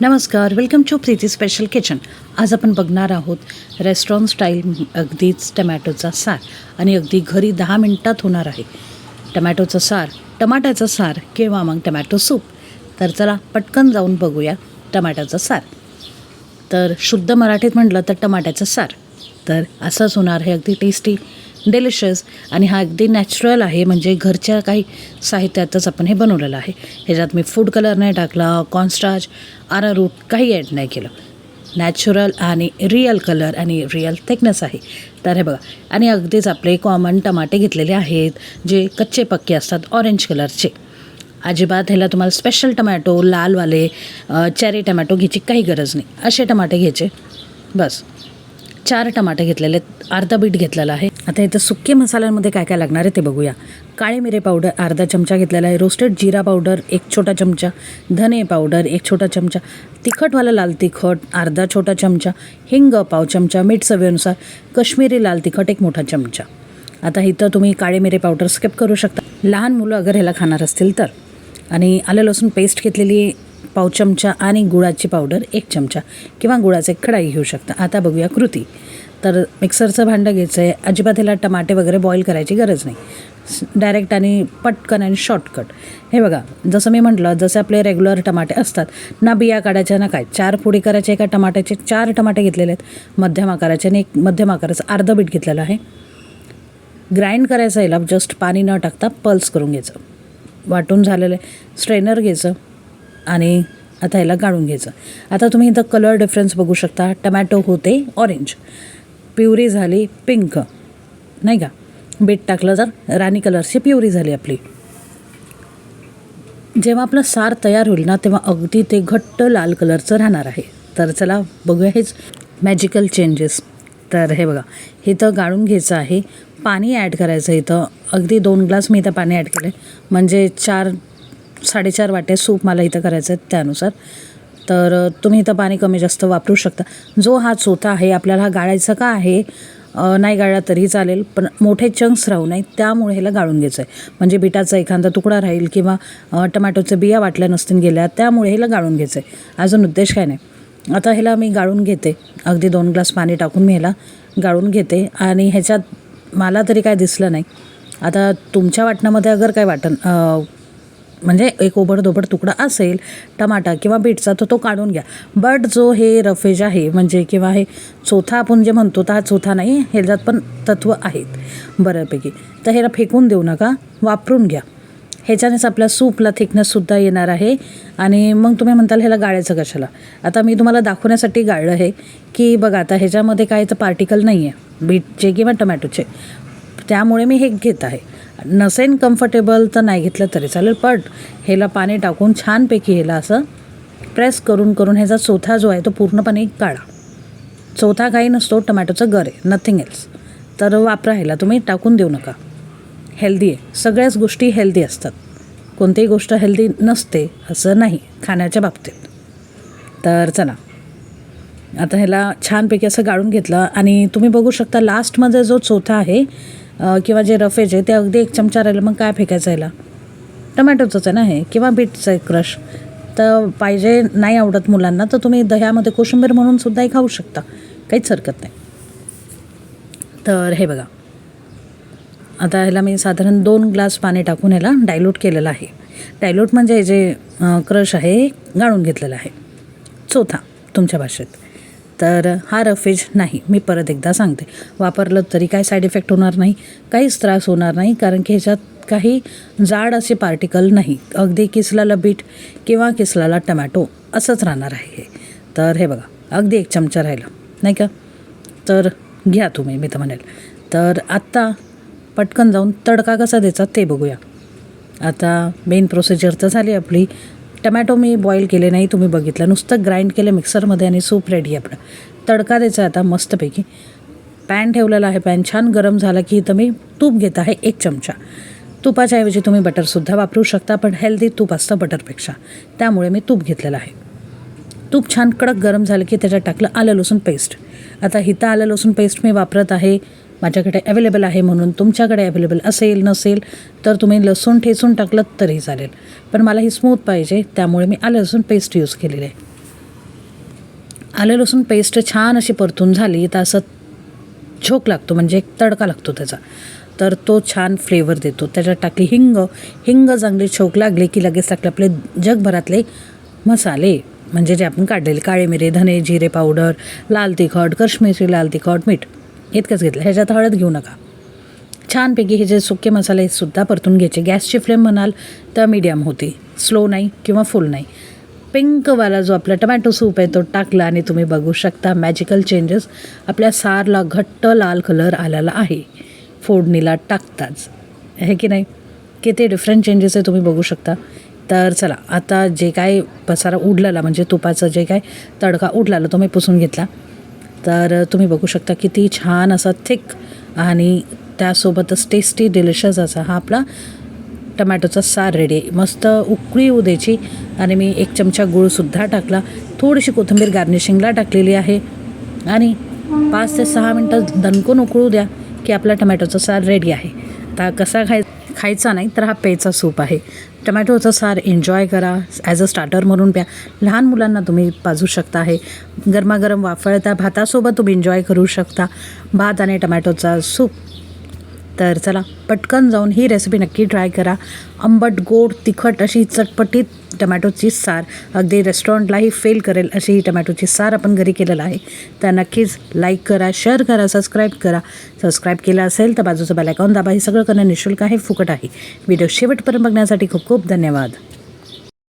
नमस्कार welcome to Preeti special kitchen आज आपण बघणार आहोत रेस्टॉरंट स्टाईल अगदीच टमॅटोचा सार. आणि अगदी घरी दहा मिनटात होणार आहे. टमॅटोचं सार टमाट्याचं सार किंवा मग टमॅटो सूप. तर चला पटकन जाऊन बघूया टमाट्याचा सार. तर शुद्ध मराठीत म्हटलं तर टमाट्याचं सार. तर असंच होणार. हे अगदी टेस्टी डेलिशियस आणि हा अगदी नॅचरल आहे. म्हणजे घरच्या काही साहित्यातच आपण हे बनवलेलं आहे. ह्याच्यात मी फूड कलर नाही टाकला कॉन्स्टाच आरारूट काही ॲड नाही केलं. नॅचरल आणि रिअल कलर आणि रिअल थिकनेस आहे. तर हे बघा आणि अगदीच आपले कॉमन टमाटे घेतलेले आहेत जे कच्चे पक्के असतात ऑरेंज कलरचे अजिबात ह्याला तुम्हाला स्पेशल टमॅटो लालवाले चेरी टमॅटो घ्यायची काही गरज नाही. असे टमाटे घ्यायचे. बस. चार टमाटे घेतलेले आहेत. अर्धा बीट घेतलेला आहे. आता इथं सुके मसाल्यांमध्ये काय काय लागणार आहे ते बघूया. काळे मिरे पावडर अर्धा चमचा घेतलेला आहे. रोस्टेड जिरा पावडर एक छोटा चमचा. धने पावडर एक छोटा चमचा. तिखटवाला लाल तिखट अर्धा छोटा चमचा. हिंग पाव चमचा. मीठ चवीनुसार. कश्मीरी लाल तिखट एक मोठा चमचा. आता इथं तुम्ही काळे मिरे पावडर स्किप करू शकता. लहान मुलं अगर ह्याला खाणार असतील तर. आणि आलं लसूण पेस्ट घेतलेली पाव चमचा आणि गुळाची पावडर एक चमचा किंवा गुळाचे कढाई घेऊ शकता. आता बघूया कृती. तर मिक्सरचं भांडं घ्यायचं आहे अजिबात ह्याला टमाटे वगैरे बॉईल करायची गरज नाही. डायरेक्ट आणि पटकन आणि शॉर्टकट हे बघा जसं मी म्हटलं जसे आपले रेग्युलर टमाटे असतात ना बिया काढायच्या ना काय. चार फोडी करायचे एका टमाट्याचे चार टमाटे घेतलेले आहेत. मध्यम आकाराचे आणि एक मध्यम आकाराचं अर्धं बीट घेतलेलं आहे. ग्राइंड करायचं याला जस्ट पाणी न टाकता पल्स करून घ्यायचं. वाटून झालेलं आहे. स्ट्रेनर घ्यायचं. आणि आता याला गाळून घ्यायचं. आता तुम्ही इथं कलर डिफरन्स बघू शकता. टमॅटो होते ऑरेंज प्युरी झाली पिंक नाही का? बीट टाकलं तर राणी कलरची प्युरी झाली आपली. जेव्हा आपलं सार तयार होईल ना तेव्हा अगदी ते घट्ट लाल कलरचं राहणार आहे. तर चला बघूया हेच मॅजिकल चेंजेस तर हे बघा हे तर गाळून घ्यायचं आहे. पाणी ॲड करायचं इथं. अगदी दोन ग्लास मी इथं पाणी ॲड केलं म्हणजे चार साडेचार वाटे सूप मला इथं करायचं आहे त्यानुसार. तर तुम्ही इथं पाणी कमी जास्त वापरू शकता. जो हा चोथा आहे आपल्याला हा गाळायचा का आहे? नाही गाळला तरी चालेल पण मोठे चंक्स राहू नये त्यामुळे ह्याला गाळून घ्यायचं आहे म्हणजे बिटाचा एखादा तुकडा राहील किंवा अ, टमॅटोच्या बिया वाटल्या नसतील गेल्या त्यामुळे ह्याला गाळून घ्यायचं आहे अजून उद्देश काय नाही. आता ह्याला मी गाळून घेते. अगदी दोन ग्लास पाणी टाकून मी ह्याला गाळून घेते. आणि ह्याच्यात मला तरी काय दिसलं नाही. आता तुमच्या वाटणामध्ये अगर काय वाटण म्हणजे एक ओबडधोबड तुकडा असेल टमाटा किंवा बीटचा तर तो काढून घ्या. बट जो हे रफेज आहे म्हणजे किंवा हे चोथा आपण जे म्हणतो तर हा चोथा नाही ह्याच्यात पण तत्त्व आहेत बऱ्यापैकी. तर ह्याला फेकून देऊ नका वापरून घ्या. ह्याच्यानेच आपल्या सूपला थिकनेससुद्धा येणार आहे. आणि मग तुम्ही म्हणताल ह्याला गाळायचं कशाला? आता मी तुम्हाला दाखवण्यासाठी गाळलं आहे की बघा आता ह्याच्यामध्ये काय तर पार्टिकल नाही आहे बीटचे किंवा टमॅटोचे. त्यामुळे मी हे घेत आहे. नसेन कम्फर्टेबल तर नाही घेतलं तरी चालेल पण ह्याला पाणी टाकून छानपैकी ह्याला असं प्रेस करून करून ह्याचा चोथा जो आहे तो पूर्णपणे काढा. चौथा काही नसतो टमॅटोचं गर आहे नथिंग एल्स तर वापरा ह्याला तुम्ही टाकून देऊ नका. हेल्दी आहे. सगळ्याच गोष्टी हेल्दी असतात. कोणतीही गोष्ट हेल्दी नसते असं नाही खाण्याच्या बाबतीत. तर चला. आता ह्याला छानपैकी असं गाळून घेतलं आणि तुम्ही बघू शकता लास्टमध्ये जो चौथा आहे किंवा जे रफेज आहे ते अगदी एक चमचा राहिलं मग काय फेकायचं ह्याला टमॅटोचंच आहे ना हे? किंवा बीटचं आहे क्रश? तर पाहिजे नाही आवडत मुलांना तर तुम्ही दह्यामध्ये कोशिंबीर म्हणून सुद्धाही खाऊ शकता. काहीच हरकत नाही. तर हे बघा. आता ह्याला मी साधारण दोन ग्लास पाणी टाकून ह्याला डायल्यूट केलेलं आहे. डायल्यूट म्हणजे जे क्रश आहे गाळून घेतलेलं आहे. चौथा तुमच्या भाषेत. तर हा रफेज नाही. मी परत एकदा सांगते. वापरलं तरी काय साईड इफेक्ट होणार नाही काहीच त्रास होणार नाही कारण की ह्याच्यात काही जाड असे पार्टिकल नाही. अगदी किसलाला बीट किंवा किसलाला टमॅटो असंच राहणार आहे हे. तर हे बघा अगदी एक चमचा राहिला नाही का? तर घ्या तुम्ही मी तर म्हणेल. तर आत्ता पटकन जाऊन तडका कसा द्यायचा ते बघूया. आता मेन प्रोसिजर तर झाली आपली. टमॅटो मी बॉईल केले नाही तुम्ही बघितलं. नुसतं ग्राइंड केलं मिक्सरमध्ये आणि सूप रेडी आपलं. तडका द्यायचा आता मस्तपैकी. पॅन ठेवलेला आहे पॅन छान गरम झाला की इथं मी तूप घेत आहे एक चमचा. तुपाच्या ऐवजी तुम्ही बटरसुद्धा वापरू शकता पण हेल्दी तूप असतं बटरपेक्षा त्यामुळे मी तूप घेतलेलं आहे. तूप छान कडक गरम झालं की त्याच्यात टाकलं आलं लसूण पेस्ट आता हिथं आलं लसूण पेस्ट मी वापरत आहे. माझ्याकडे अवेलेबल आहे म्हणून तुमच्याकडे अवेलेबल असेल नसेल तर तुम्ही लसूण ठेचून टाकलं तरी चालेल. पण मला ही स्मूथ पाहिजे त्यामुळे मी आलं लसूण पेस्ट यूज केलेली. आहे आलं लसूण पेस्ट छान अशी परतून झाली तर असं झोक लागतो म्हणजे एक तडका लागतो त्याचा. तर तो छान फ्लेवर देतो. त्याच्यात टाकली हिंग. हिंग चांगली छोक लागली की लगेच टाकले आपले जगभरातले मसाले. म्हणजे जे आपण काढलेले काळे मिरे धने जिरे पावडर लाल तिखट कश्मीरी लाल तिखट मीठ. इतकंच घेतलं. ह्याच्यात हळद घेऊ नका. छानपैकी हे जे सुके मसाले सुद्धा परतून घ्यायचे. गॅसची फ्लेम म्हणाल तर मीडियम होती. स्लो नाही किंवा फुल नाही. पिंकवाला जो आपला टमॅटो सूप आहे तो टाकला आणि तुम्ही बघू शकता मॅजिकल चेंजेस आपल्या सारला घट्ट लाल कलर आलेला आहे. फोडणीला टाकताच. हे की नाही? किती डिफरंट चेंजेस आहे तुम्ही बघू शकता. तर चला आता जे काय पसारा उडलेला म्हणजे तुपाचं जे काय तडका उडलेला तो मी पुसून घेतला. तर तुम्ही बघू शकता किती छान असा थिक आणि त्यासोबतच टेस्टी डिलिशियस असा हा आपला टमॅटोचा सार रेडी आहे. मस्त उकळी येऊ द्यायची आणि मी एक चमचा गूळसुद्धा टाकला. थोडीशी कोथिंबीर गार्निशिंगला टाकलेली आहे. आणि पाच ते सहा मिनटं दणकून उकळू द्या की आपला टमॅटोचा सार रेडी आहे. आता कसा खायचा खायचा नाही तर हा पेचा सूप आहे. टमॅटोचा सार एन्जॉय करा. ॲज अ स्टार्टर म्हणून प्या. लहान मुलांना तुम्ही पाजू शकता आहे गरमागरम वाफळता भातासोबत तुम्ही एन्जॉय करू शकता. भात आणि टमॅटोचा सूप. तर चला पटकन जाऊन ही रेसिपी नक्की ट्राय करा. आंबट गोड तिखट अशी चटपटीत टमॅटोची सार. अगदी रेस्टॉरंटलाही फेल करेल अशी ही टमॅटोची सार आपण घरी केलेलं आहे. तर नक्कीच लाईक करा शेअर करा सबस्क्राईब करा. सबस्क्राईब केलं असेल तर बाजूचं बॅलॅकॉन दाबा. हे सगळं करणं निशुल्क आहे फुकट आहे. व्हिडिओ शेवटपर्यंत बघण्यासाठी खूप खूप धन्यवाद.